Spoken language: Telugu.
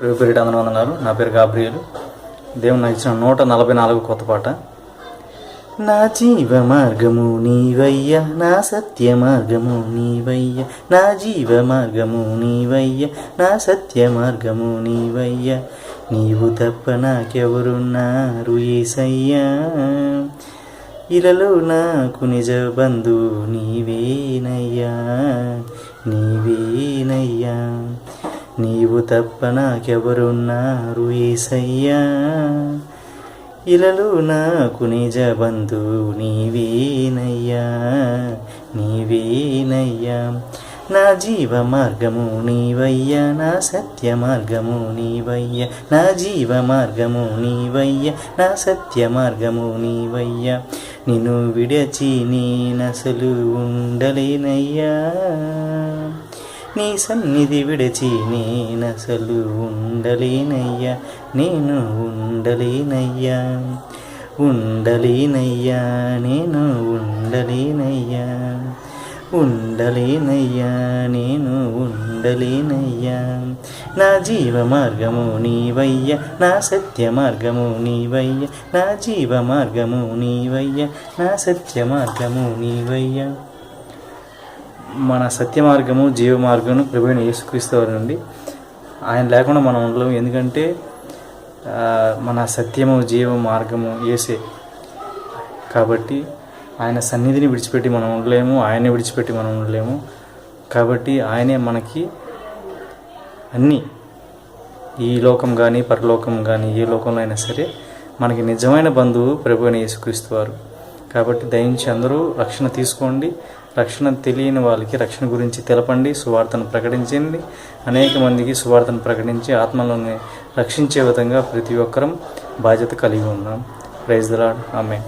ప్రభు పేరిట అందనవందనాలు నా పేరు గాబ్రియలు. దేవుని నాకు ఇచ్చిన నూట నలభై నాలుగు కొత్త పాట. నా జీవ మార్గము నీవయ్య నా సత్య మార్గము నీవయ్య నా జీవ మార్గము నీవయ్య నా సత్య మార్గము నీవయ్య. నీవు తప్ప నాకెవరున్నారు ఏసయ్యా? ఇలలో నాకు నిజ బంధు నీవేనయ్యా నీవేనయ్యా. నీవు తప్ప నాకెవరున్నారు ఏసయ్యా? ఇలలో నాకు నిజ బంధు నీవేనయ్యా నీవేనయ్యా. నా జీవ మార్గము నీవయ్యా నా సత్య మార్గము నీవయ్యా. నా జీవ మార్గము నీవయ్య నా సత్య మార్గము నీవయ్యా. నిన్ను విడచి నేనసలు ఉండలేనయ్యా. నీ సన్నిధి విడచి నేనసలు ఉండలేనయ్యా నేను ఉండలేనయ్యా. ఉండలేనయ్యా నేను ఉండలేనయ్యా. ఉండలేనయ్యా నేను ఉండలేనయ్యా. నా జీవ మార్గము నీవయ్య నా సత్య మార్గము నీవయ్య. నా జీవ మార్గము నీవయ్య నా సత్య మార్గము నీవయ్య. మన సత్య మార్గము జీవ మార్గము ప్రభుత్వ యేసుక్రీస్తువారి నుండి ఆయన లేకుండా మనం ఉండలేము. ఎందుకంటే మన సత్యము జీవ మార్గము ఏసే కాబట్టి ఆయన సన్నిధిని విడిచిపెట్టి మనం ఉండలేము ఆయనే విడిచిపెట్టి మనం ఉండలేము. కాబట్టి ఆయనే మనకి అన్నీ ఈ లోకం కానీ పరలోకం కానీ ఏ లోకంలో అయినా సరే మనకి నిజమైన బంధువు ప్రభు అని యేసుక్రీస్తు వారు. కాబట్టి దయించి అందరూ రక్షణ తీసుకోండి. రక్షణ తెలియని వాళ్ళకి రక్షణ గురించి తెలపండి. సువార్తను ప్రకటించండి. అనేక మందికి సువార్తను ప్రకటించి ఆత్మలను రక్షించే విధంగా ప్రతి ఒక్కరం బాధ్యత కలిగి ఉన్నాం. ప్రైజ్ ద ఆమె